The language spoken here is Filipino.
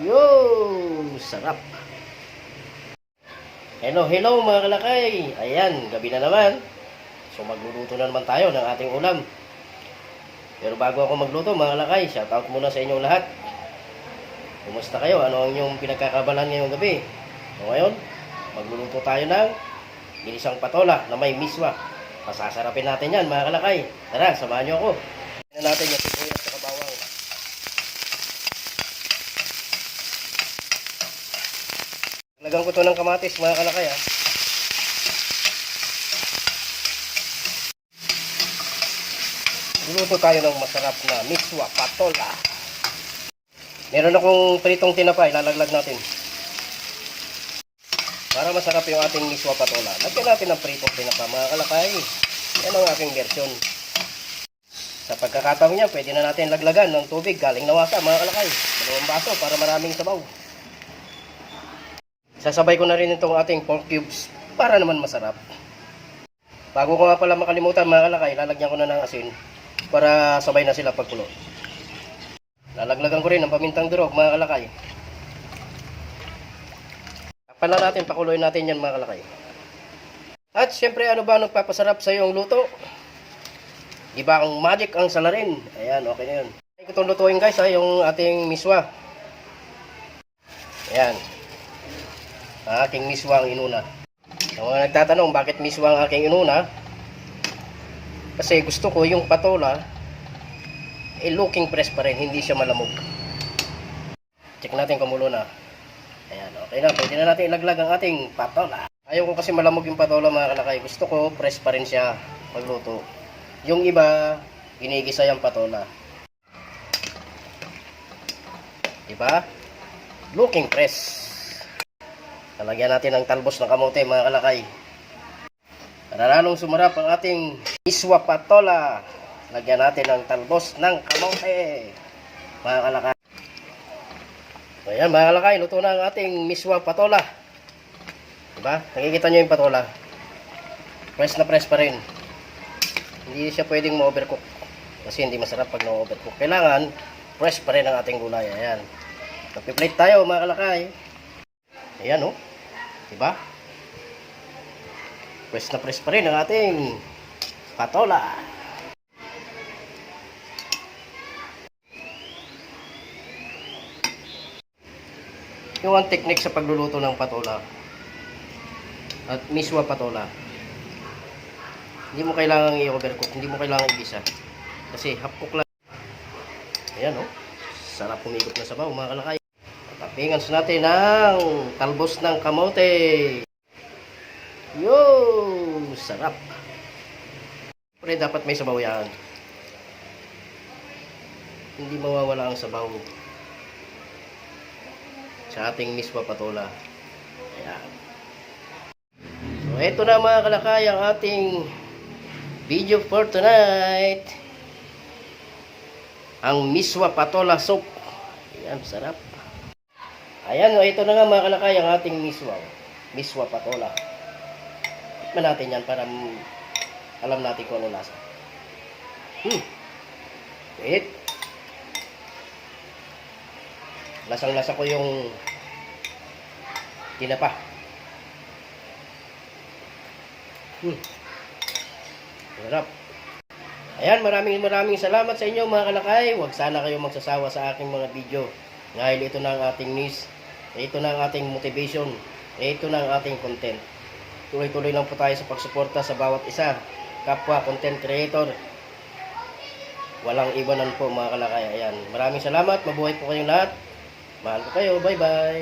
Yo! Sarap! Hello, hello mga kalakay! Ayan, gabi na naman. So magluluto na naman tayo ng ating ulam. Pero bago ako magluto mga kalakay, shoutout muna sa inyong lahat. Kumusta kayo? Ano ang inyong pinagkakabalan ngayong gabi? So ngayon, magluluto tayo ng ginisang patola na may miswa. Pasasarapin natin yan mga kalakay. Tara, samahan niyo ako. Tignan natin yung Lagyan ko to ng kamatis mga kalakay ha. Luluto tayo ng masarap na miswa patola. Meron akong pritong tinapay, lalaglag natin. Para masarap yung ating miswa patola, lagyan natin ng pritong tinapa mga kalakay. Yan ang aking version. Sa pagkakataon niya, pwede na natin laglagan ng tubig galing nawasa mga kalakay. Dalawang baso para maraming sabaw. Sasabay ko na rin itong ating pork cubes para naman masarap. Bago ko nga pala makalimutan mga kalakay, lalagyan ko na ng asin para sabay na sila pagkulo. Lalaglagan ko rin ng pamintang durog mga kalakay. Lang natin, pakuloy natin yan mga kalakay. At syempre ano ba nagpapasarap sa iyong luto? Di ba ang magic ang salarin? Ayan, okay na yun. Ay, itong lutuin guys ha, yung ating miswa. Ayan. Ang aking miswa ang inuna. Sa mga nagtatanong bakit miswa ang aking inuna, kasi gusto ko yung patola, eh looking fresh pa rin, hindi siya malamog. Check natin kung mulo na. Ayan, okay na. Pwede na natin ilaglag ang ating patola. Ayaw ko kasi malamog yung patola mga kalakay. Gusto ko fresh pa rin siya magluto. Yung iba, ginigisa yung patola. Diba? Looking fresh. Talagyan natin ng talbos ng kamote mga kalakay. Para lalong sumarap ang ating iswa patola. Lagyan natin ng talbos ng kamote. Mga kalakay. Ayan mga kalakay, luto na ang ating miswa patola. Diba? Nakikita nyo yung patola. Press na press pa rin. Hindi siya pwedeng ma-overcook. Kasi hindi masarap pag na-overcook. Kailangan, fresh pa rin ang ating gulay. Ayan. Magpiplate tayo mga kalakay. Ayan oh. Diba? Press na press pa rin ang ating patola. Yung ang technique sa pagluluto ng patola at miswa patola. Hindi mo kailangang i-overcook, hindi mo kailangang igisa. Kasi half cook lang. Ayan oh. Sarap humigop na sabaw mga kalakay. Tapingan natin ng talbos ng kamote. Yo! Sarap. Pero dapat may sabaw yan. Hindi mawawala ang sabaw sa ating miswa patola. Ayan. So, eto na mga kalakay ang ating video for tonight. Ang miswa patola soup. Ayan, sarap. Ayan, o, ito na nga mga kalakay ang ating miswa. Miswa patola. Tikman natin yan para alam natin kung ano lasa. Hmm. Wait. Lasang-lasa ko yung tinapa. Hmm. Sarap. Ayan, maraming maraming salamat sa inyo mga kalakay. Huwag sana kayo magsasawa sa aking mga video. Dahil ito na ang ating news. Ito na ang ating motivation. Ito na ang ating content. Tuloy-tuloy lang po tayo sa pagsuporta sa bawat isa. Kapwa content creator. Walang iwanan po mga kalakay. Ayan. Maraming salamat. Mabuhay po kayong lahat. Mahal ko kayo. Bye-bye.